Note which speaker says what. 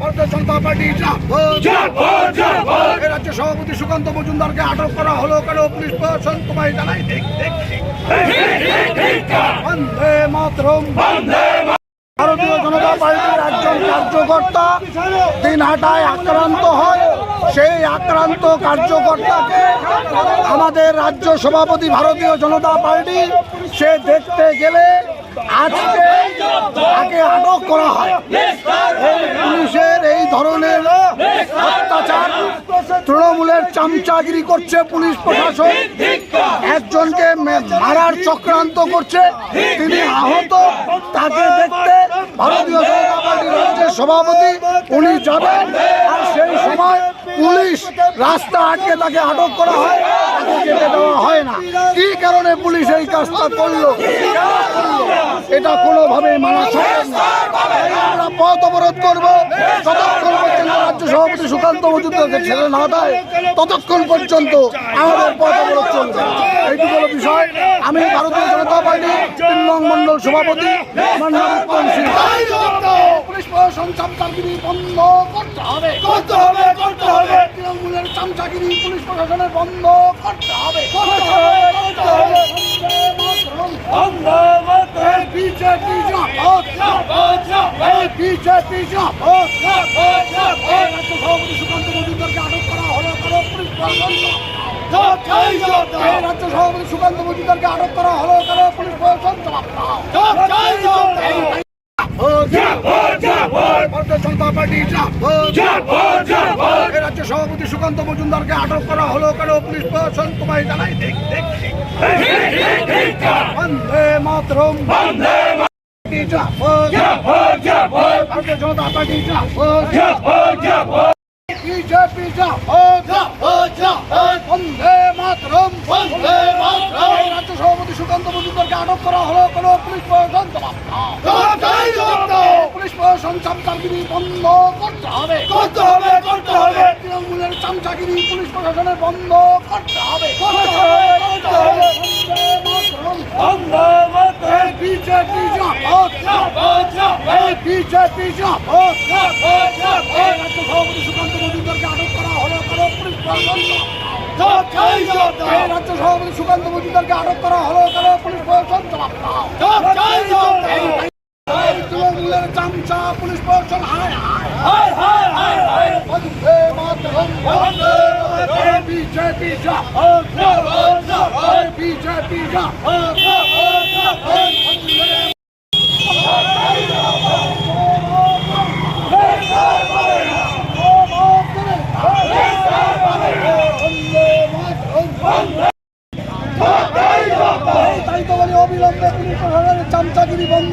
Speaker 1: ভারতীয় জনতা পার্টি রাজ্য সভাপতি সুকান্ত মজুমদারকে আটক করা হলো কেন? পুলিশ প্রশাসন তোমায় জানাই বন্দে মাতরম। ভারতীয় জনতা পার্টির একজন কার্যকর্তা দিনহাটায় আক্রান্ত হয়। সেই আক্রান্ত কার্যকর্তাকে আমাদের রাজ্য সভাপতি ভারতীয় জনতা পার্টি সে দেখতে গেলে আজকে তাকে আটক করা হয়। পুলিশের এই ধরনের অত্যাচার তৃণমূলের চামচাগিরি করছে পুলিশ প্রশাসন। একজনকে মারার চক্রান্ত করছে। তিনি আহত। তাকে দেখতে ভারতীয় জনতা পার্টির সভাপতি উনি যাবেন। আর সেই সময় পুলিশ রাস্তা আটকে তাকে আটক করা হয়। দেওয়া হয় না। কি কারণে পুলিশ এই কাজটা করল? এটা কোনোভাবেই মানা আমরা পথ অবরোধ করব। যতক্ষণ পর্যন্ত রাজ্য সভাপতি সুকান্ত মজুমদারকে ছেড়ে না দেয়। ততক্ষণ পর্যন্ত আমাদের পথ অবরোধ চলবে। এইটুকু বিষয়। আমি ভারতীয় জনতা পার্টি তিন মন্ডল সভাপতি আমার নাম উত্তম সিং পুলিশ প্রশাসন চামচাগিরি বন্ধ করতে হবে। করতে হবে করতে হবে। তৃণমূলের চামচাগিরি পুলিশ প্রশাসনের বন্ধ করতে হবে। করতে হবে করতে হবে। বিজেপি বিজেপি রাজ্য সভাপতি সুকান্ত মজুমদারকে আটক করা হলো পুলিশ প্রশাসন। এই রাজ্য সভাপতি সুকান্ত মজুমদারকে আটক করা হলো কেন পুলিশ প্রশাসন। জবাব দাও ভারতীয় পার্টি রাজ্য সভাপতি সুকান্ত মজুমদারকে আটক করা হলো কেন পুলিশ প্রশাসন তোমায় জানাই বন্দে মাতরম ভারতীয় জনতা পার্টি বিজেপি বন্দে মাতরম বন্দে মাতরম রাজ্য সভাপতি সুকান্ত মজুমদারকে আটক করা হলো কেন পুলিশ প্রশাসন জবাব চামচাগিরি বন্ধ করতে হবে করতে হবে করতে হবে তৃণমূলের চামচাগিরি পুলিশ প্রশাসনের বন্ধ করতে হবে করতে হবে করতে হবে বিজেপি বিজেপি রাজ্য সভাপতি সুকান্ত মজুমদারকে আটক করা হলো কেন পুলিশ প্রশাসন রাজ্য সভাপতি সুকান্ত মজুমদারকে আটক করা হলো কেন পুলিশ প্রশাসন জবাব দাও এই চামচা পুলিশ প্রশাসন হায় হায় বন্দে মাতরম বন্দে মাতরম বিজেপি বিজেপি তাই তো বলি অবিলম্বে পুলিশ প্রশাসনের চামচাগিরি বন্ধ